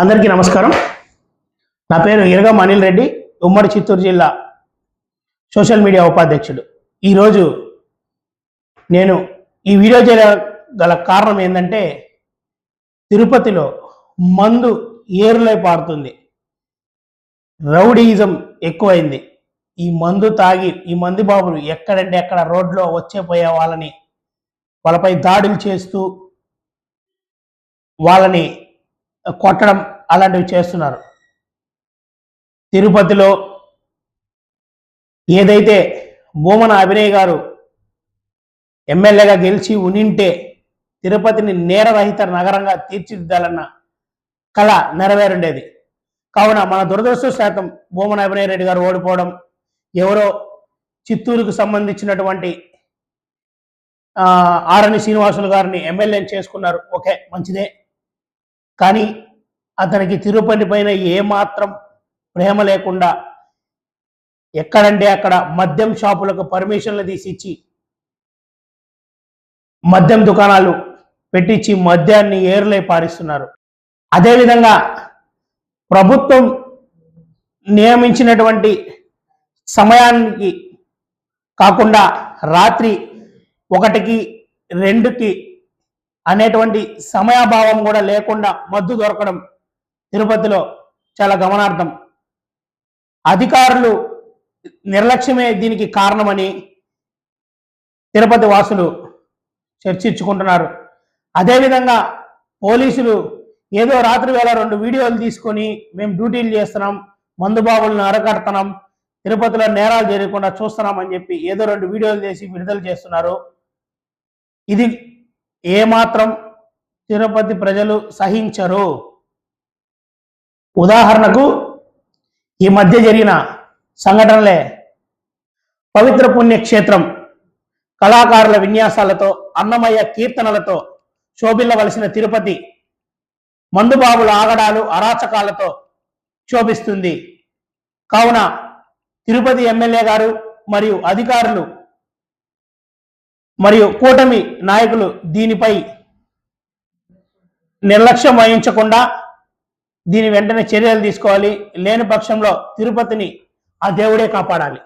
అందరికీ నమస్కారం. నా పేరు ఇరగం అనిల్ రెడ్డి ఉమ్మడి చిత్తూరు జిల్లా సోషల్ మీడియా ఉపాధ్యక్షుడు. ఈరోజు నేను ఈ వీడియో చేయగల కారణం ఏంటంటే తిరుపతిలో మందు ఏరులై పారుతుంది. రౌడీయిజం ఎక్కువైంది. ఈ మందు తాగి ఈ మంది బాబులు ఎక్కడంటే ఎక్కడ రోడ్లో వచ్చే పోయే వాళ్ళని వాళ్ళపై దాడులు చేస్తూ వాళ్ళని కొట్టడం అలాంటివి చేస్తున్నారు. తిరుపతిలో ఏదైతే భూమన అభినయ్ గారు ఎమ్మెల్యేగా గెలిచి ఉనింటే తిరుపతిని నేరరహిత నగరంగా తీర్చిదిద్దాలన్న కళ నెరవేరుండేది. కావున మన దురదృష్టశాతం భూమన అభినయ్ రెడ్డి గారు ఓడిపోవడం ఎవరో చిత్తూరుకు సంబంధించినటువంటి ఆరణి శ్రీనివాసులు గారిని ఎమ్మెల్యేని చేసుకున్నారు. ఓకే మంచిదే. కానీ అతనికి తిరుపతి పైన ఏమాత్రం ప్రేమ లేకుండా ఎక్కడంటే అక్కడ మద్యం షాపులకు పర్మిషన్లు తీసిచ్చి మద్యం దుకాణాలు పెట్టించి మద్యాన్ని ఏరులై పారిస్తున్నారు. అదేవిధంగా ప్రభుత్వం నియమించినటువంటి సమయానికి కాకుండా రాత్రి ఒకటికి రెండుకి అనేటువంటి సమయాభావం కూడా లేకుండా మద్దు దొరకడం తిరుపతిలో చాలా గమనార్థం అధికారులు నిర్లక్ష్యమే దీనికి కారణమని తిరుపతి వాసులు చర్చించుకుంటున్నారు. అదేవిధంగా పోలీసులు ఏదో రాత్రి వేళ రెండు వీడియోలు తీసుకొని మేము డ్యూటీలు చేస్తున్నాం మందుబాబులను అరకడుతున్నాం తిరుపతిలో నేరాలు జరగకుండా చూస్తున్నామని చెప్పి ఏదో రెండు వీడియోలు చేసి విడుదల చేస్తున్నారు. ఇది ఏమాత్రం తిరుపతి ప్రజలు సహించరు. ఉదాహరణకు ఈ మధ్య జరిగిన సంఘటనలే పవిత్ర పుణ్యక్షేత్రం కళాకారుల విన్యాసాలతో అన్నమయ్య కీర్తనలతో శోభిల్లవలసిన తిరుపతి మందుబాబుల ఆగడాలు అరాచకాలతో శోభిస్తుంది కావున తిరుపతి ఎమ్మెల్యే గారు మరియు అధికారులు మరియు కూటమి నాయకులు దీనిపై నిర్లక్ష్యం వహించకుండా దీని వెంటనే చర్యలు తీసుకోవాలి. లేని పక్షంలో తిరుపతిని ఆ దేవుడే కాపాడాలి.